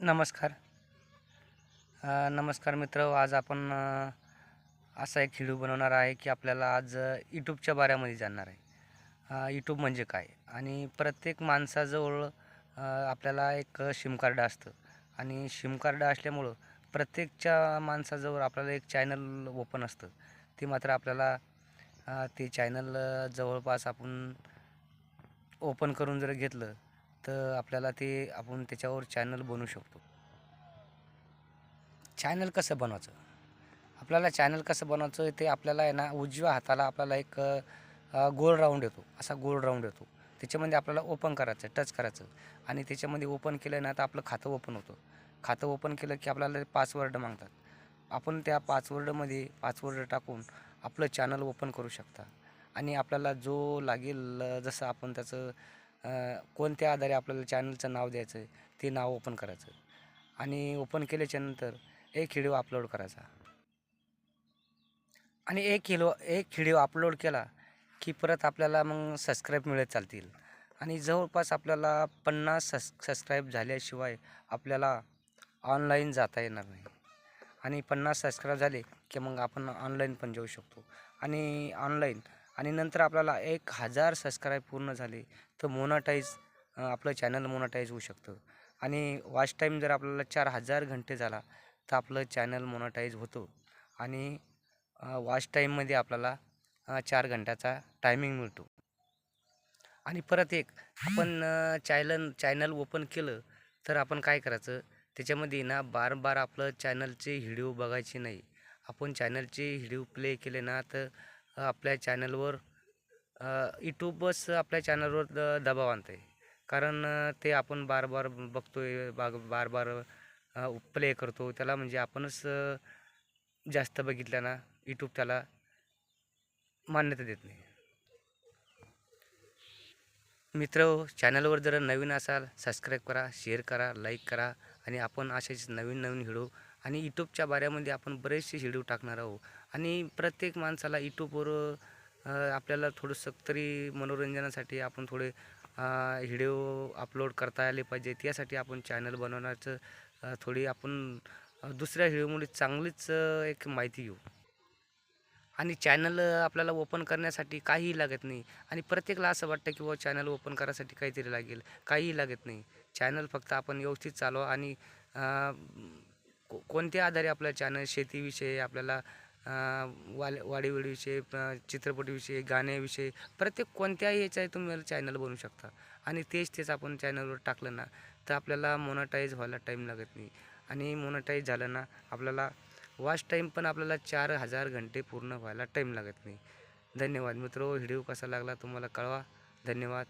नमस्कार. नमस्कार मित्र आज आपण असा एक व्हिडिओ बनवणार आहे की आपल्याला आज यूट्यूबच्या बाऱ्यामध्ये जाणार आहे. यूट्यूब म्हणजे काय? आणि प्रत्येक माणसाजवळ आपल्याला एक शिमकार्ड असतं. आणि शिमकार्ड असल्यामुळं प्रत्येकच्या माणसाजवळ आपल्याला एक चॅनल ओपन असतं. ते मात्र आपल्याला ते चॅनल जवळपास आपण ओपन करून जर घेतलं तर आपल्याला ते आपण त्याच्यावर चॅनल बनवू शकतो. चॅनल कसं बनवायचं? आपल्याला चॅनल कसं बनवायचं ते आपल्याला आहे ना उजव्या हाताला आपल्याला एक गोल राऊंड येतो. असा गोल राऊंड येतो. त्याच्यामध्ये आपल्याला ओपन करायचं टच करायचं. आणि त्याच्यामध्ये ओपन केलं ना तर आपलं खातं ओपन होतं. खातं ओपन केलं की आपल्याला पासवर्ड मागतात. आपण त्या पासवर्डमध्ये पासवर्ड टाकून आपलं चॅनल ओपन करू शकता. आणि आपल्याला जो लागेल जसं आपण त्याचं कोणत्या आधारे आपल्याला चॅनलचं नाव द्यायचं आहे ते नाव ओपन करायचं. आणि ओपन केल्याच्यानंतर एक व्हिडिओ अपलोड करायचा. आणि एक किलो एक व्हिडिओ अपलोड केला की परत आपल्याला मग सबस्क्राईब मिळत चालतील. आणि जवळपास आपल्याला पन्नास सस सबस्क्राईब झाल्याशिवाय आपल्याला ऑनलाईन जाता येणार नाही. आणि पन्नास सबस्क्राईब झाले की मग आपण ऑनलाईन पण जाऊ शकतो. आणि ऑनलाईन आणि नंतर आपल्याला एक हजार सबस्क्राईब पूर्ण झाले तर मोनाटाईज आपलं चॅनल मोनाटाईज होऊ शकतं. आणि वॉच टाईम जर आपल्याला चार हजार घंटे झाला तर आपलं चॅनल मोनाटाईज होतो. आणि वॉच टाईममध्ये आपल्याला चार घंट्याचा टायमिंग मिळतो. आणि परत एक आपण चॅनल चॅनल ओपन केलं तर आपण काय करायचं? त्याच्यामध्ये ना बार बार आपलं चॅनलचे व्हिडिओ बघायचे नाही. आपण चॅनलचे व्हिडिओ प्ले केले ना तर आपल्या चॅनलवर यूट्यूबच आपल्या चॅनलवर द दबाव आणत आहे कारण ते आपण बार बार बघतोय बाग बार बार प्ले करतो. त्याला म्हणजे आपणच जास्त बघितल्यानं ना यूट्यूब त्याला मान्यता देत नाही. मित्र चॅनलवर जर नवीन असाल सबस्क्राईब करा शेअर करा लाईक करा आणि आपण असेच नवीन नवीन व्हिडिओ आणि यूट्यूबच्या बाऱ्यामध्ये आपण बरेचसे व्हिडिओ टाकणार आहोत. आणि प्रत्येक माणसाला यूट्यूबवर आपल्याला थोडंसं तरी मनोरंजनासाठी आपण थोडे व्हिडिओ अपलोड करता आले पाहिजे त्यासाठी आपण चॅनल बनवण्याचं थोडी आपण दुसऱ्या व्हिडिओमुळे चांगलीच एक माहिती घेऊ. आणि चॅनल आपल्याला ओपन करण्यासाठी काहीही लागत नाही. आणि प्रत्येकाला असं वाटतं की व चॅनल ओपन करायसाठी काहीतरी लागेल. काहीही लागत नाही. चॅनल फक्त आपण व्यवस्थित चालवा आणि को कोणत्या आधारे आपलं चॅनल शेतीविषयी आपल्याला वाल वाडीविषयी चित्रपटीविषयी गाण्याविषयी प्रत्येक कोणत्याही याच्या तुम्ही चॅनल बनवू शकता. आणि तेच तेच आपण चॅनलवर टाकलं ना तर आपल्याला मोनटाईज व्हायला टाईम लागत नाही. आणि मोनटाईज झालं ना आपल्याला वॉच टाईम पण आपल्याला चार हजार घंटे पूर्ण व्हायला टाईम लागत नाही. धन्यवाद मित्र व्हिडिओ कसा लागला तुम्हाला कळवा. धन्यवाद.